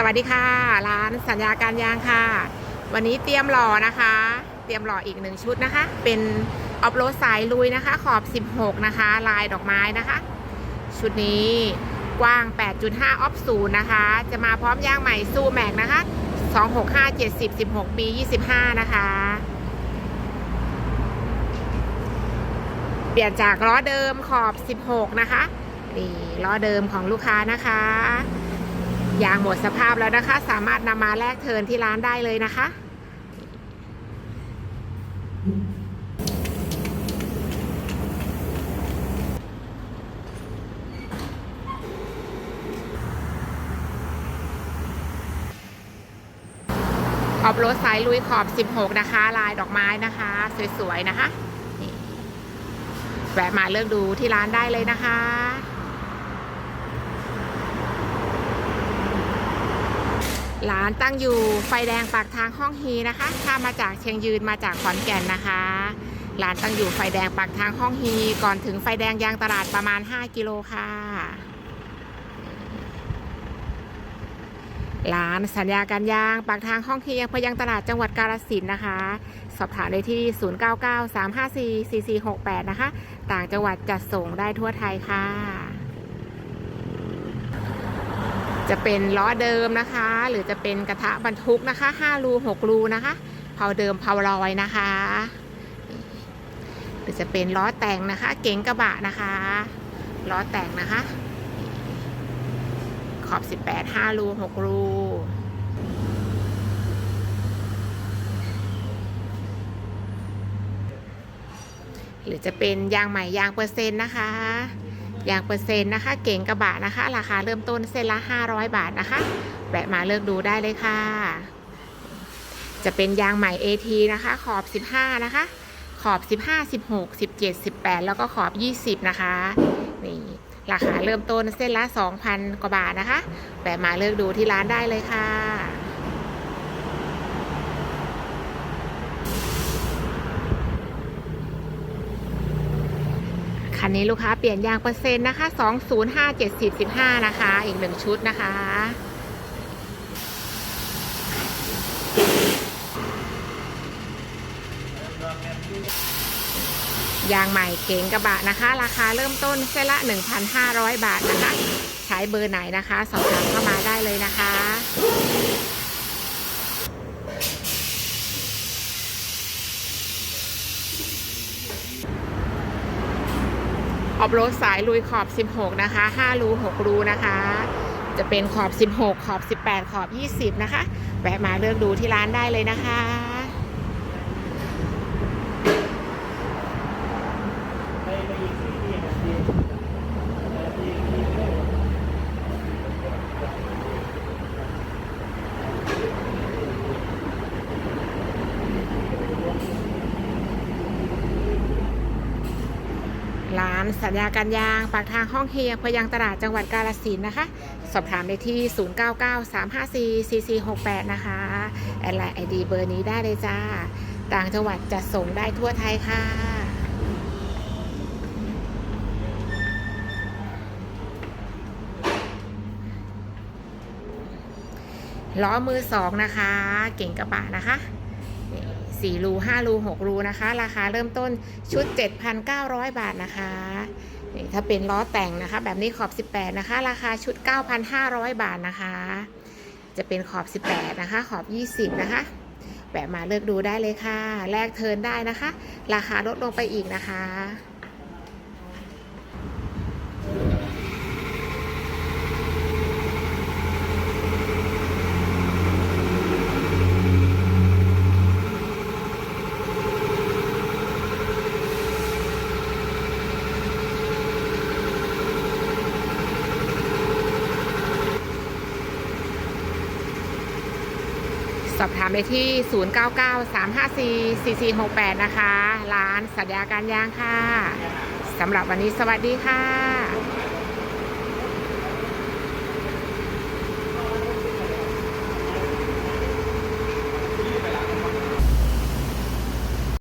สวัสดีค่ะ ร้านสัญญาการยางค่ะ วันนี้เตรียมหล่อนะคะ เตรียมหล่ออีกหนึ่งชุดนะคะ เป็นออฟโรดสายลุยนะคะ ขอบ 16 นะคะ ลายดอกไม้นะคะ ชุดนี้กว้าง 8.5 ออฟศูนย์นะคะ จะมาพร้อมยางใหม่สู้แม็กนะคะ 265 70 16 ปี 25 นะคะ เปลี่ยนจากล้อเดิมขอบ 16 นะคะ นี่ล้อเดิมของลูกค้านะคะ ยางหมดสภาพแล้วนะคะ สามารถนำมาแลกเทินที่ร้านได้เลยนะคะออฟโรดสายลุยขอบ 16 นะคะ ลายดอกไม้นะคะ สวย ๆ นะคะแวะมาเลือกดูที่ร้านได้เลยนะคะ ร้านตั้งอยู่ไฟแดงปากทางห้องฮีนะคะ ถ้ามาจากเชียงยืนมาจากขอนแก่นนะคะ ร้านตั้งอยู่ไฟแดงปากทางห้องฮีก่อนถึงไฟแดงยางตลาดประมาณ 5 กิโลค่ะ ร้านสัญญาการยางปากทางห้องฮียังพยังตลาดจังหวัดกาฬสินนะคะ สอบถามได้ที่ 0993544468 นะคะ ต่างจังหวัดจัดส่งได้ทั่วไทยค่ะ จะเป็นล้อเดิมนะคะ หรือจะเป็นกระทะบรรทุกนะคะ5รู6รูนะคะเผาเดิมเผาลอยนะคะ หรือจะเป็นล้อแต่งนะคะ เก๋งกระบะนะคะล้อแต่งนะคะ ขอบ 18 5รู6รูหรือจะเป็นยางใหม่ยางเปอร์เซ็นต์นะคะ ยางเปอร์เซ็นต์นะคะ เก่งกระบะนะคะ ราคาเริ่มต้นเส้นละ 500 บาทนะคะแวะมาเลือกดูได้เลยค่ะ จะเป็นยางใหม่ AT นะคะ ขอบ 15 นะคะ ขอบ 15 16 17 18 แล้วก็ขอบ 20 นะคะนี่ราคาเริ่มต้นเส้นละ 2,000 กว่าบาทนะคะแวะมาเลือกดูที่ร้านได้เลยค่ะ คั นนี้ลูกค้าเปลี่ยนยางเปอร์เซ็นต์นะคะ205 70 15นะคะ อีกหนึ่งชุดนะคะยางใหม่เก๋งกระบะนะคะ ราคาเริ่มต้นเส้นละ 1,500 บาทนะคะ ใช้เบอร์ไหนนะคะ สอบถามเข้ามาได้เลยนะคะ ออฟโรดสายลุยขอบ 16 นะคะ 5 รู 6 รูนะคะ จะเป็นขอบ 16 ขอบ 18 ขอบ 20 นะคะ แวะมาเลือกดูที่ร้านได้เลยนะคะ ร้านสัญญาการยางปากทางห้องเฮียพยังตลาดจังหวัดกาฬสินนะคะ สอบถามได้ที่ 0993544468 นะคะแอดไลน์ไอดีเบอร์นี้ได้เลยจ้า ต่างจังหวัดจะส่งได้ทั่วไทยค่ะล้อมือสองนะคะ เก่งกระบะนะคะ สี่รูห้ารูหกรูนะคะ ราคาเริ่มต้นชุด 7,900 บาทนะคะนี่ถ้าเป็นล้อแต่งนะคะ แบบนี้ขอบ 18 นะคะ ราคาชุด 9,500 บาทนะคะ จะเป็นขอบ 18 นะคะ ขอบ 20 นะคะแวะมาเลือกดูได้เลยค่ะ แลกเทิร์นได้นะคะ ราคาลดลงไปอีกนะคะ สอบถามได้ที่ 0993544468 นะคะ ร้านสัญญาการยางค่ะ สำหรับวันนี้สวัสดีค่ะ